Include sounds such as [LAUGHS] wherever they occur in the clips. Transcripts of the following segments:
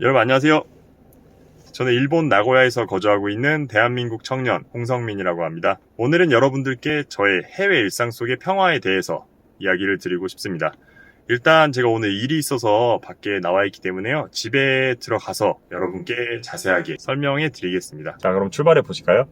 여러분 안녕하세요. 저는 일본 나고야에서 거주하고 있는 대한민국 청년 홍성민이라고 합니다. 오늘은 여러분들께 저의 해외 일상 속의 평화에 대해서 이야기를 드리고 싶습니다. 일단 제가 오늘 일이 있어서 밖에 나와 있기 때문에요. 집에 들어가서 여러분께 자세하게 설명해 드리겠습니다. 자, 그럼 출발해 보실까요?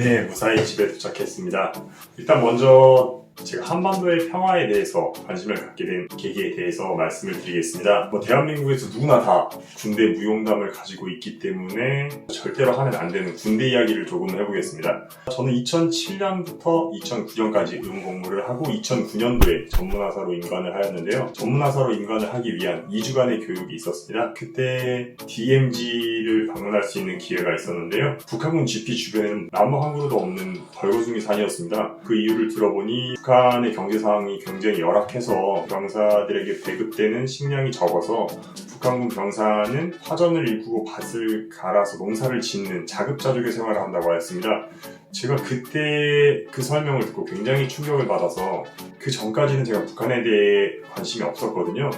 네, 무사히 집에 도착했습니다. 일단 먼저 제가 한반도의 평화에 대해서 관심을 갖게 된 계기에 대해서 말씀을 드리겠습니다. 뭐 대한민국에서 누구나 다 군대 무용담을 가지고 있기 때문에 절대로 하면 안 되는 군대 이야기를 조금 해보겠습니다. 저는 2007년부터 2009년까지 의무 복무를 하고 2009년도에 전문화사로 임관을 하였는데요. 전문화사로 임관을 하기 위한 2주간의 교육이 있었습니다. 그때 DMZ를 방문할 수 있는 기회가 있었는데요. 북한군 GP 주변에는 아무 항구도 없는 벌거숭이 산이었습니다. 그 이유를 들어보니 북한 의 경제 상황이 굉장히 열악해서 병사들에게 배급되는 식량이 적어서 북한군 병사는 화전을 일구고 밭을 갈아서 농사를 짓는 자급자족의 생활을 한다고 하였습니다. 제가 그때 그 설명을 듣고 굉장히 충격을 받아서 그 전까지는 제가 북한에 대해 관심이 없었거든요.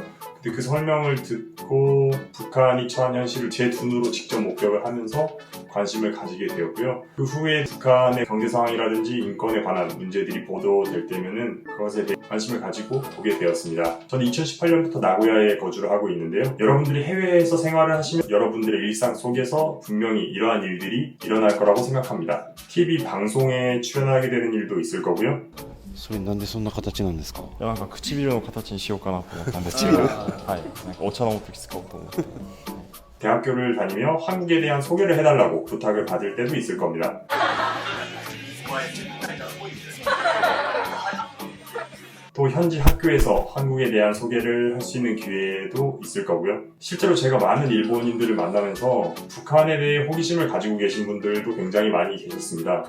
근데 그 설명을 듣고 북한이 처한 현실을 제 눈으로 직접 목격을 하면서 관심을 가지게 되었고요. 그 후에 북한의 경제 상황이라든지 인권에 관한 문제들이 보도될 때면은 그것에 대해 관심을 가지고 보게 되었습니다. 저는 2018년부터 나고야에 거주를 하고 있는데요. 여러분들이 해외에서 생활을 하시면 여러분들의 일상 속에서 분명히 이러한 일들이 일어날 거라고 생각합니다. TV 방송에 출연하게 되는 일도 있을 거고요. それなんでそんな形なんですかいやなんか唇の形にしようかなと思ったんですけどはいなんかお茶の時使おうと思って [LAUGHS] 대학교를 다니며 한국에 대한 소개를 해달라고 부탁을 받을 때도 있을 겁니다. 또 현지 학교에서 한국에 대한 소개를 할 수 있는 기회도 있을 거고요. 실제로 제가 많은 일본인들을 만나면서 북한에 대해 호기심을 가지고 계신 분들도 굉장히 많이 계셨습니다.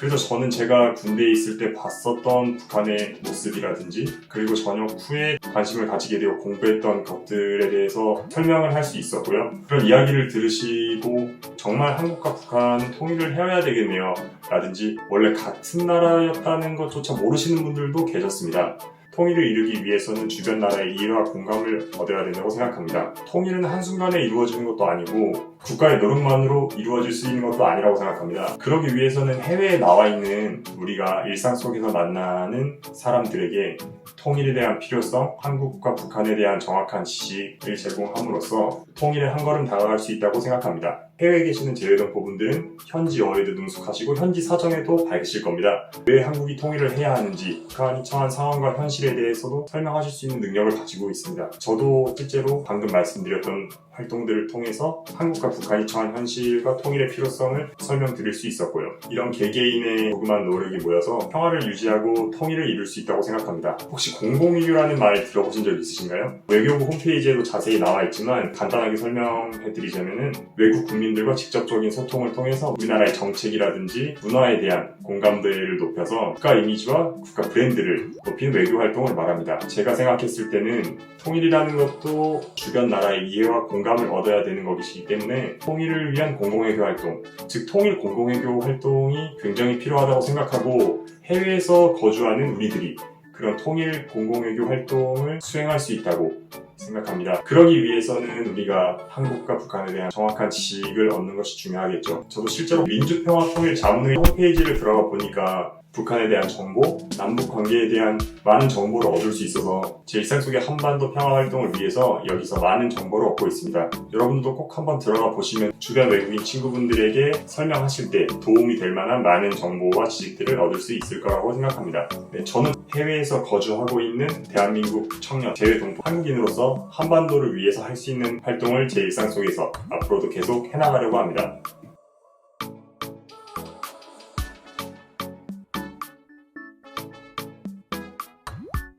그래서 저는 제가 군대에 있을 때 봤었던 북한의 모습이라든지 그리고 전역 후에 관심을 가지게 되어 공부했던 것들에 대해서 설명을 할 수 있었고요. 그런 이야기를 들으시고 정말 한국과 북한은 통일을 해야 되겠네요. 라든지 원래 같은 나라였다는 것조차 모르시는 분들도 계셨습니다. 통일을 이루기 위해서는 주변 나라의 이해와 공감을 얻어야 된다고 생각합니다. 통일은 한순간에 이루어지는 것도 아니고 국가의 노력만으로 이루어질 수 있는 것도 아니라고 생각합니다. 그러기 위해서는 해외에 나와 있는 우리가 일상 속에서 만나는 사람들에게 통일에 대한 필요성, 한국과 북한에 대한 정확한 지식을 제공함으로써 통일에 한 걸음 다가갈 수 있다고 생각합니다. 해외에 계시는 제외동포분들은 현지어에도 능숙하시고 현지 사정에도 밝으실 겁니다. 왜 한국이 통일을 해야 하는지 북한이 처한 상황과 현실에 대해서도 설명하실 수 있는 능력을 가지고 있습니다. 저도 실제로 방금 말씀드렸던 활동들을 통해서 한국과 북한이 처한 현실과 통일의 필요성을 설명드릴 수 있었고요. 이런 개개인의 조그만 노력이 모여서 평화를 유지하고 통일을 이룰 수 있다고 생각합니다. 혹시 공공의료라는 말 들어보신 적 있으신가요? 외교부 홈페이지에도 자세히 나와 있지만 간단하게 설명해드리자면은 외국 국민들과 직접적인 소통을 통해서 우리나라의 정책이라든지 문화에 대한 공감대를 높여서 국가 이미지와 국가 브랜드를 높이는 외교 활동을 말합니다. 제가 생각했을 때는 통일이라는 것도 주변 나라의 이해와 공감 을 얻어야 되는 것이기 때문에 통일을 위한 공공외교 활동, 즉 통일 공공외교 활동이 굉장히 필요하다고 생각하고 해외에서 거주하는 우리들이 그런 통일 공공외교 활동을 수행할 수 있다고 생각합니다. 그러기 위해서는 우리가 한국과 북한에 대한 정확한 지식을 얻는 것이 중요하겠죠. 저도 실제로 민주평화통일자문회 홈페이지를 들어가 보니까 북한에 대한 정보, 남북 관계에 대한 많은 정보를 얻을 수 있어서 제 일상 속의 한반도 평화 활동을 위해서 여기서 많은 정보를 얻고 있습니다. 여러분도 꼭 한번 들어가 보시면 주변 외국인 친구분들에게 설명하실 때 도움이 될 만한 많은 정보와 지식들을 얻을 수 있을 거라고 생각합니다. 네, 저는 해외에서 거주하고 있는 대한민국 청년, 재외동포 한국인으로서 한반도를 위해서 할 수 있는 활동을 제 일상 속에서 앞으로도 계속 해나가려고 합니다.